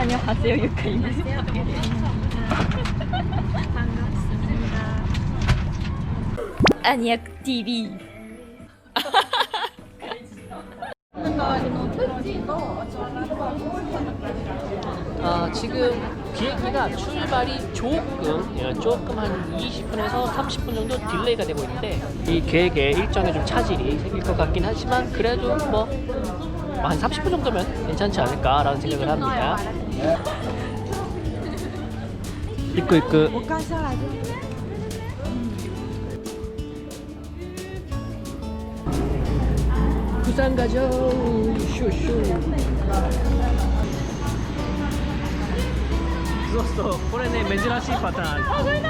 안녕하세요 유카입니다. 반갑습니다. 안녕 TV. 아, 지금 비행기가 출발이 조금, 예, 조금 한 20분에서 30분 정도 딜레이가 되고 있는데 이 계획에 일정에 좀 차질이 생길 것 같긴 하지만 그래도 뭐 한 30분 정도면 괜찮지 않을까라는 생각을 합니다. ね。行く行く。釜山ガジョーシュシュそうそうこれね珍しいパターン。あこれだ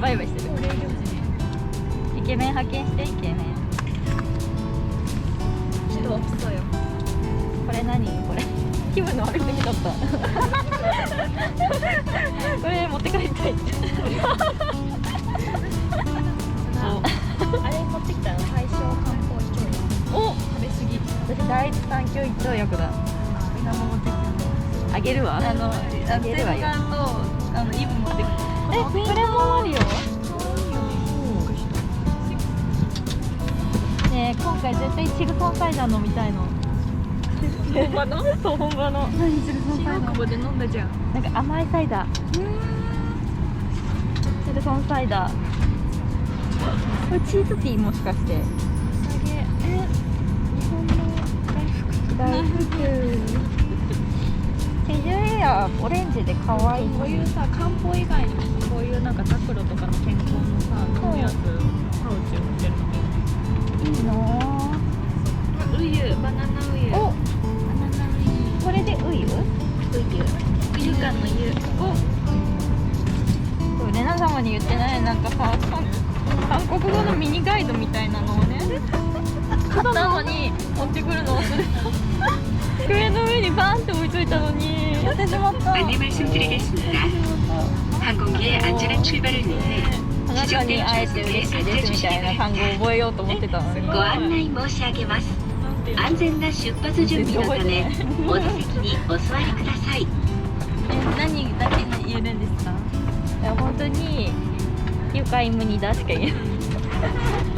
バイバイしてる。イケメン派遣してイケメン。人を競うよ。これ何？これ。気分の悪い時だった。これ持って帰りたい。あれ持ってきたの。最小観光胃腸薬お食べ過ぎ。私第一三強胃腸薬だ。あげるわ。あのあげるわよ。あのイブえこれもあるよ。ねえ今回絶対チルソンサイダー飲みたいの。本場の？そう本場の。何チルソンサイダー新大久保で飲んだじゃんなんか甘いサイダー。チルソンサイダー。これチーズティーもしかして。え日本の大福チジュエアオレンジで可愛いこういうさ漢方以外にもさこういうなんかザクロとかの健康のさ飲むやつパウチ売ってるのいいのウユバナナウユおバナナウユこれでウユウユウユ感のユこれレナ様に言ってないなんかさ韓国語のミニガイドみたいなのをね買ったのに持ってくるの忘れた机の上にバーンって置いといたのにてしまった 안내 말씀드리겠습니다. 항공기의 안전한 출발을 위해 あなたに会えて嬉しいですみたいな単語を覚えようと思ってたのに 고 안내申し上げます. 안전나出発準備のためお座席にお座りください.え何だけ言えるんですかいや本当に愉快無二だしか言えない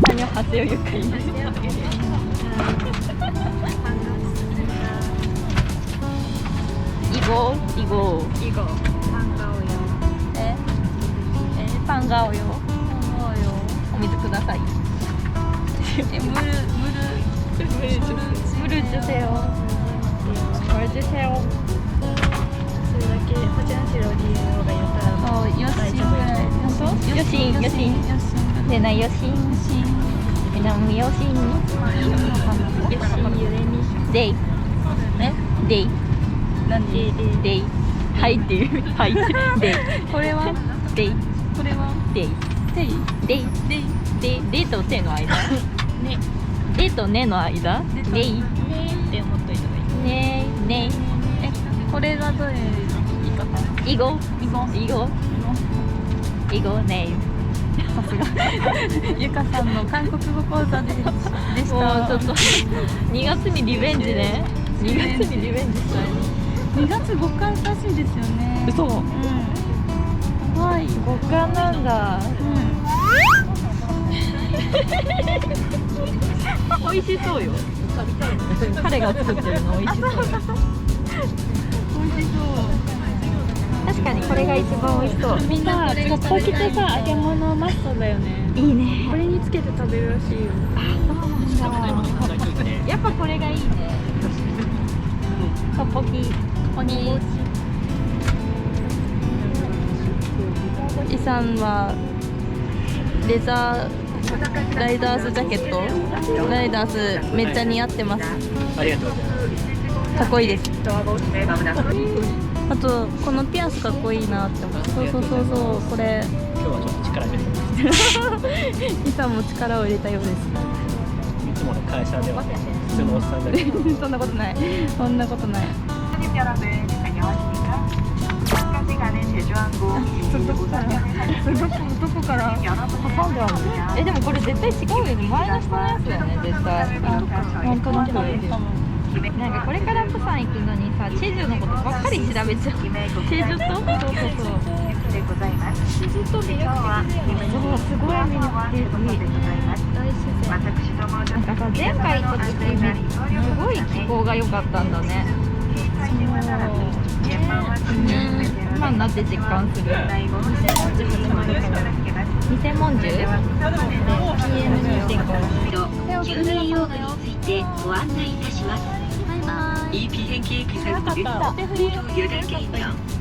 何を発よ愉快無二 イゴイゴ 이거 반가워요 ええパンガオよ 반가워요 お水ください 예, 물 물을 물 물을 주세요 물 주세요 이렇게 화장실 어디에요가 있다 어 여신 여신 여신 여신 내나 여신 그냥 여신 여신 유레미 데이 ね 데이 なんでで 데이はい。ってい。うはい。デイこれはデイこれはデイテイデイデイデイデと手の間ねデとネの間デイねって思っとい。た方がい。い。ネイネイえこれはどうい。う言い。方イゴイゴイゴイゴネイさすがゆかさんの韓国語講座ででしたもうちょっと2月にリベンジね2月にリベンジしたい。2月5日らしいですよね。嘘。うん。怖い極寒なんだ。美味しそうよ。彼が作ってるの美味しそう。美味しそう。確かにこれが一番美味しそう。みんなトッポキってさ揚げ物マストだよね。いいね。これにつけて食べるらしいよ。やっぱこれがいいね。トッポキここに。イさんはレザーライダースジャケット？ライダースめっちゃ似合ってます。ありがとうございます。かっこいいです。あとこのピアスかっこいいなって思ってそうそうそうそうこれ。今日はちょっと力入れてイさんも力を入れたようです。いつもの会社では普通のおっさんだけど。そんなことない。そんなことない손님 여러분 안녕하십니까? 한 가지간의 제주항공どこどこから挟んであるのえでもこれ絶対違うよね前の人のやつだよね絶対本当だ多分なんかこれからプサン行くのにさチェジュのことばっかり調べちゃうチェジュとそうそうそうでございます。チェジュと魅力的だよねそうすごい魅力的大自然私どもなんかさ前回行った時にすごい気候が良かったんだね 今になって実感する偽文獣偽文獣 PM2.5 救命用具についてご案内いたします EP 変形す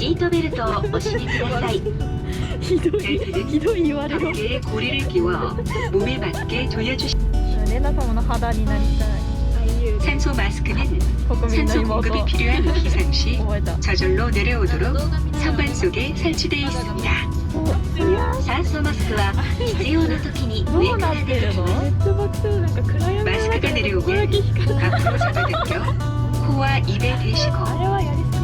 シートベルトをお締めくださいひどい 벨트는 ひどい言われよ 어깨에 고리를 끼워 몸에 맞게 조여주시 レナ様の肌になりたい 산소 마스크는 国民の 산소 妹 공급이 필요한 비상시 覚えた 저절로 내려오도록 선반 속에 설치되어 있습니다 산소 마스크와 必要な時にどうな上からってるの出めっちゃ爆笑なんか暗闇の 마스크가 中でここだ 내려오면 け光る 앞으로 잡아당겨 코와 입에 あ 대시고 れはやりすぎだよ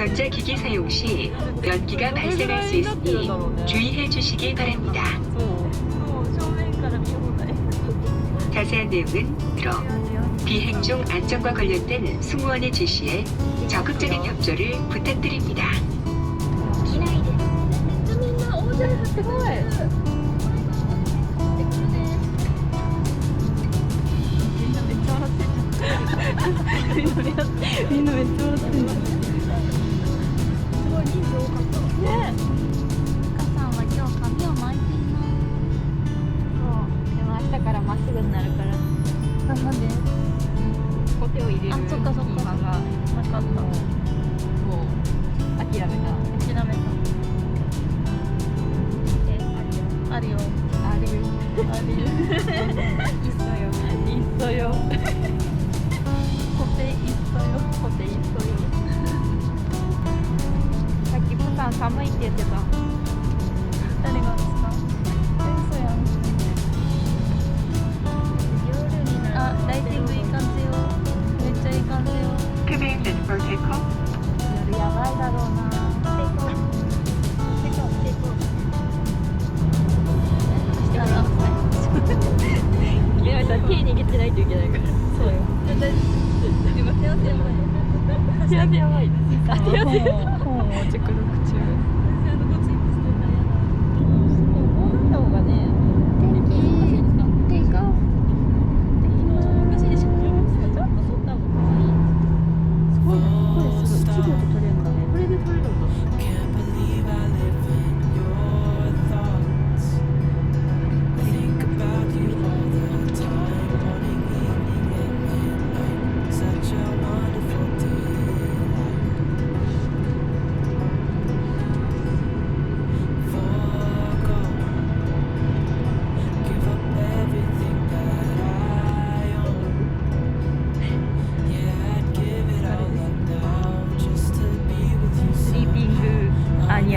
전자기기 사용 시 변기가 음, 발생할 수 음, 음, 있으니 주의해 주시기 바랍니다. 자세한 내용은 들어 비행 중 안전과 관련된 승무원의 지시에 적극적인 협조를 부탁드립니다. из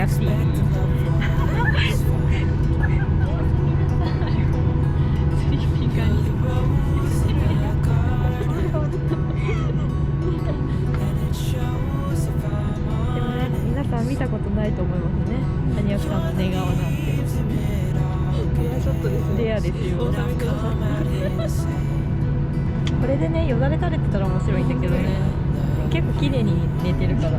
悔しい。見たことないと思いますね。谷脇さんの寝顔なんて。ちょっとレアですよこれでねよだれ垂れてたら面白いんだけどね。結構綺麗に寝てるから。